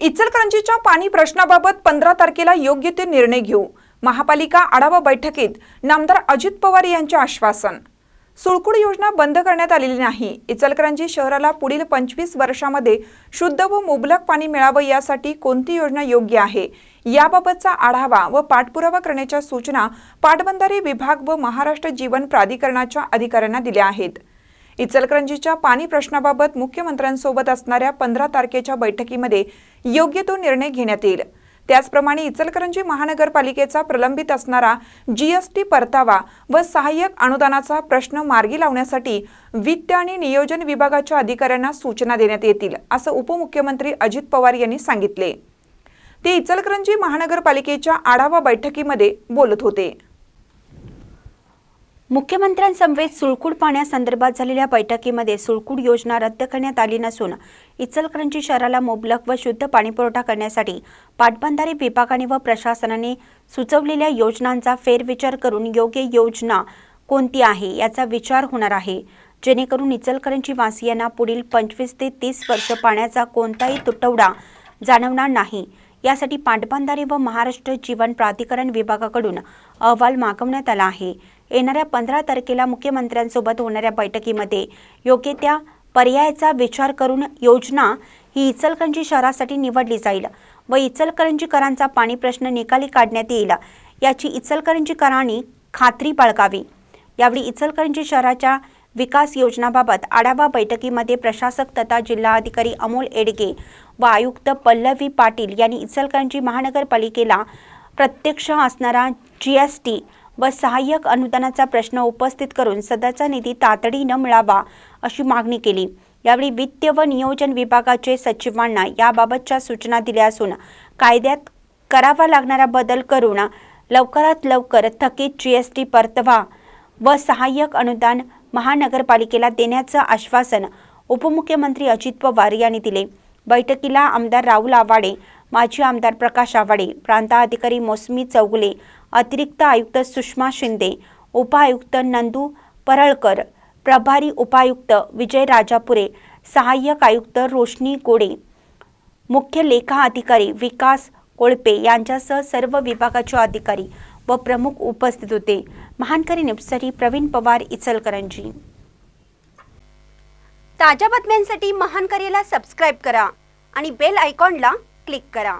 इचलकरंजीच्या पाणी प्रश्नाबाबत पंधरा तारखेला योग्य ते निर्णय घेऊ. महापालिका आढावा बैठकीत नामदार अजित पवार यांचे आश्वासन. सुळकुड योजना बंद करण्यात आलेली नाही. इचलकरंजी शहराला पुढील पंचवीस वर्षामध्ये शुद्ध व मुबलक पाणी मिळावं यासाठी कोणती योजना योग्य आहे? याबाबतचा आढावा व पाठपुरावा करण्याच्या सूचना पाटबंधारे विभाग व महाराष्ट्र जीवन प्राधिकरणाच्या अधिकाऱ्यांना दिल्या आहेत. इचलकरंजीच्या पाणी प्रश्नाबाबत मुख्यमंत्र्यांसोबत असणाऱ्या पंधरा तारखेच्या बैठकीमध्ये योग्य तो निर्णय घेण्यात येईल. त्याचप्रमाणे इचलकरंजी महानगरपालिकेचा प्रलंबित असणारा जीएसटी परतावा व सहाय्यक अनुदानाचा प्रश्न मार्गी लावण्यासाठी वित्त आणि नियोजन विभागाच्या अधिकाऱ्यांना सूचना देण्यात येतील असं उपमुख्यमंत्री अजित पवार यांनी सांगितले. ते इचलकरंजी महानगरपालिकेच्या आढावा बैठकीमध्ये बोलत होते. मुख्यमंत्र्यांसमवेत सुळकूड पाण्यासंदर्भात झालेल्या बैठकीमध्ये सुळकूड योजना रद्द करण्यात आली नसून इचलकरंजी शहराला मुबलक व शुद्ध पाणीपुरवठा करण्यासाठी पाटबंधारे विभागाने व प्रशासनाने सुचवलेल्या योजनांचा फेरविचार करून योग्य योजना कोणती आहे याचा विचार होणार आहे. जेणेकरून इचलकरंजी वासियांना पुढील पंचवीस ते तीस वर्ष पाण्याचा कोणताही तुटवडा जाणवणार नाही. यासाठी पाटबंधारे व महाराष्ट्र जीवन प्राधिकरण विभागाकडून अहवाल मागवण्यात आला आहे. येणाऱ्या पंधरा तारखेला मुख्यमंत्र्यांसोबत होणाऱ्या बैठकीमध्ये योग्य त्या पर्यायाचा विचार करून योजना ही इचलकरंजी शहरासाठी निवडली जाईल व इचलकरंजीकरांचा पाणी प्रश्न निकाली काढण्यात येईल याची इचलकरंजीकरांनी खात्री बाळगावी. यावेळी इचलकरंजी शहराच्या विकास योजनाबाबत आढावा बैठकीमध्ये प्रशासक तथा जिल्हाधिकारी अमोल एडगे व आयुक्त पल्लवी पाटील यांनी इचलकरंजी महानगरपालिकेला प्रत्यक्ष असणारा जी एस टी व सहाय्यक अनुदानाचा प्रश्न उपस्थित करून सदरचा निधी तातडीनं मिळावा अशी मागणी केली. यावेळी वित्त व नियोजन विभागाचे सचिवांना याबाबतच्या सूचना दिल्या असून कायद्यात करावा लागणारा बदल करून लवकरात लवकर थकीत जी एस टी परतवा व सहाय्यक अनुदान महानगरपालिकेला देण्याचं आश्वासन उपमुख्यमंत्री अजित पवार यांनी दिले. बैठकीला आमदार राहुल आवाडे माजी आमदार प्रकाश आवाडे प्रांताधिकारी मोसमी चौगुले अतिरिक्त आयुक्त सुषमा शिंदे उपायुक्त नंदू परळकर प्रभारी उपायुक्त विजय राजापुरे सहाय्यक आयुक्त रोशनी गोडे मुख्य लेखा अधिकारी विकास कोळपे यांच्यासह सर्व विभागाचे अधिकारी व प्रमुख उपस्थित होते. महानकरी निपसरी प्रवीण पवार इचलकरंजी. ताज्या बातम्यांसाठी महानकरीला सबस्क्राईब करा आणि बेल आयकॉनला क्लिक करा.